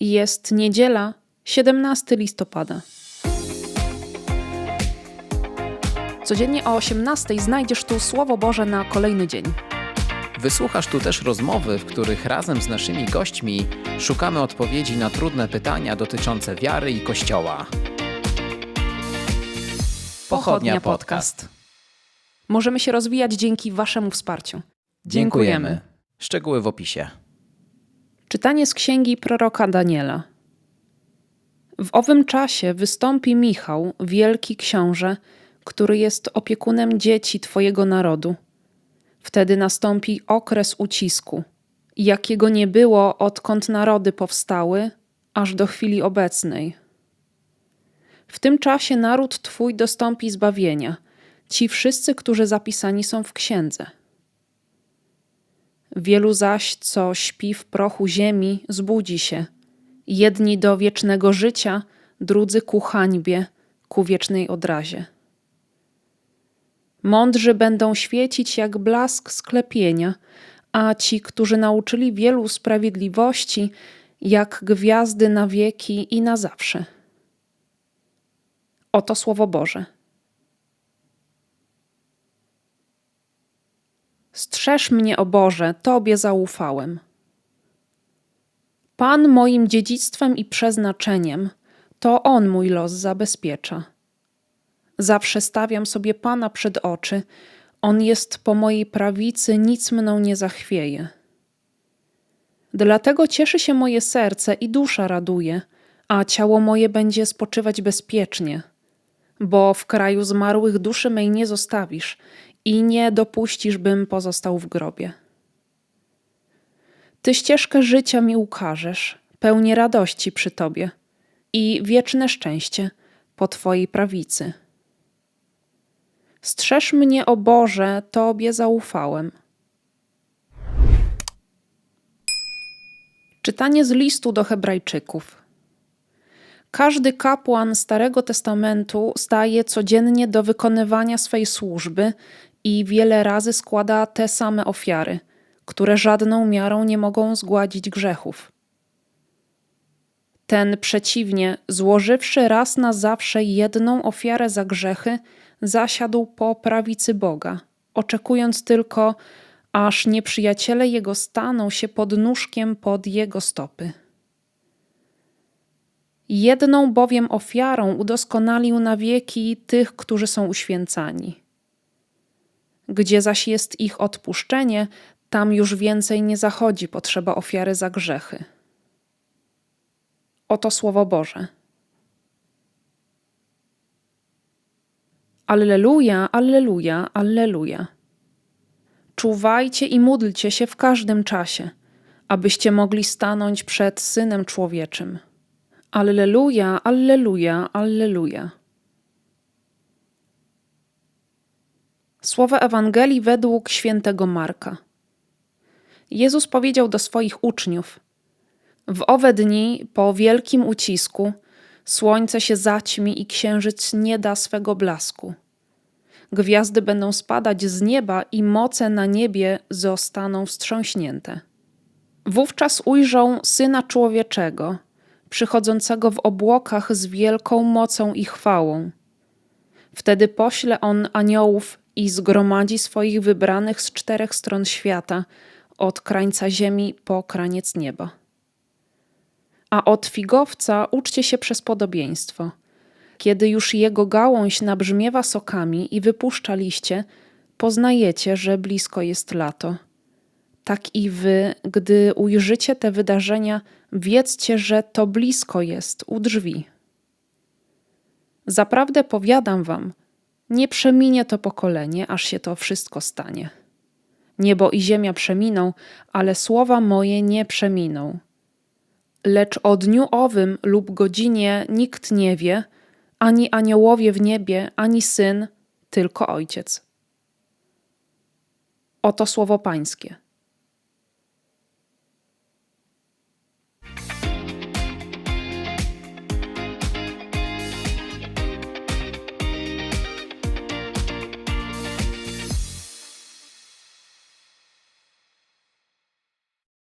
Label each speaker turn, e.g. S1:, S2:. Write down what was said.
S1: Jest niedziela, 17 listopada. Codziennie o 18 znajdziesz tu Słowo Boże na kolejny dzień.
S2: Wysłuchasz tu też rozmowy, w których razem z naszymi gośćmi szukamy odpowiedzi na trudne pytania dotyczące wiary i Kościoła. Pochodnia Podcast.
S1: Możemy się rozwijać dzięki Waszemu wsparciu.
S2: Dziękujemy. Szczegóły w opisie.
S1: Czytanie z księgi proroka Daniela. W owym czasie wystąpi Michał, wielki książę, który jest opiekunem dzieci Twojego narodu. Wtedy nastąpi okres ucisku, jakiego nie było odkąd narody powstały, aż do chwili obecnej. W tym czasie naród Twój dostąpi zbawienia, ci wszyscy, którzy zapisani są w księdze. Wielu zaś, co śpi w prochu ziemi, zbudzi się. Jedni do wiecznego życia, drudzy ku hańbie, ku wiecznej odrazie. Mądrzy będą świecić jak blask sklepienia, a ci, którzy nauczyli wielu sprawiedliwości, jak gwiazdy na wieki i na zawsze. Oto Słowo Boże. Strzeż mnie, o Boże, Tobie zaufałem. Pan moim dziedzictwem i przeznaczeniem, to On mój los zabezpiecza. Zawsze stawiam sobie Pana przed oczy, On jest po mojej prawicy, nic mną nie zachwieje. Dlatego cieszy się moje serce i dusza raduje, a ciało moje będzie spoczywać bezpiecznie, bo w kraju zmarłych duszy mej nie zostawisz i nie dopuścisz, bym pozostał w grobie. Ty ścieżkę życia mi ukażesz, pełnię radości przy Tobie i wieczne szczęście po Twojej prawicy. Strzeż mnie, o Boże, Tobie zaufałem. Czytanie z listu do Hebrajczyków. Każdy kapłan Starego Testamentu staje codziennie do wykonywania swej służby i wiele razy składa te same ofiary, które żadną miarą nie mogą zgładzić grzechów. Ten przeciwnie, złożywszy raz na zawsze jedną ofiarę za grzechy, zasiadł po prawicy Boga, oczekując tylko, aż nieprzyjaciele jego staną się pod nóżkiem pod jego stopy. Jedną bowiem ofiarą udoskonalił na wieki tych, którzy są uświęcani. Gdzie zaś jest ich odpuszczenie, tam już więcej nie zachodzi potrzeba ofiary za grzechy. Oto Słowo Boże. Alleluja, alleluja, alleluja. Czuwajcie i módlcie się w każdym czasie, abyście mogli stanąć przed Synem Człowieczym. Alleluja, alleluja, alleluja. Słowa Ewangelii według świętego Marka. Jezus powiedział do swoich uczniów: W owe dni, po wielkim ucisku, słońce się zaćmi i księżyc nie da swego blasku. Gwiazdy będą spadać z nieba i moce na niebie zostaną wstrząśnięte. Wówczas ujrzą syna człowieczego, przychodzącego w obłokach z wielką mocą i chwałą. Wtedy pośle on aniołów i zgromadzi swoich wybranych z czterech stron świata, od krańca ziemi po kraniec nieba. A od figowca uczcie się przez podobieństwo. Kiedy już jego gałąź nabrzmiewa sokami i wypuszcza liście, poznajecie, że blisko jest lato. Tak i wy, gdy ujrzycie te wydarzenia, wiedzcie, że to blisko jest u drzwi. Zaprawdę powiadam wam, nie przeminie to pokolenie, aż się to wszystko stanie. Niebo i ziemia przeminą, ale słowa moje nie przeminą. Lecz o dniu owym lub godzinie nikt nie wie, ani aniołowie w niebie, ani syn, tylko ojciec. Oto słowo Pańskie.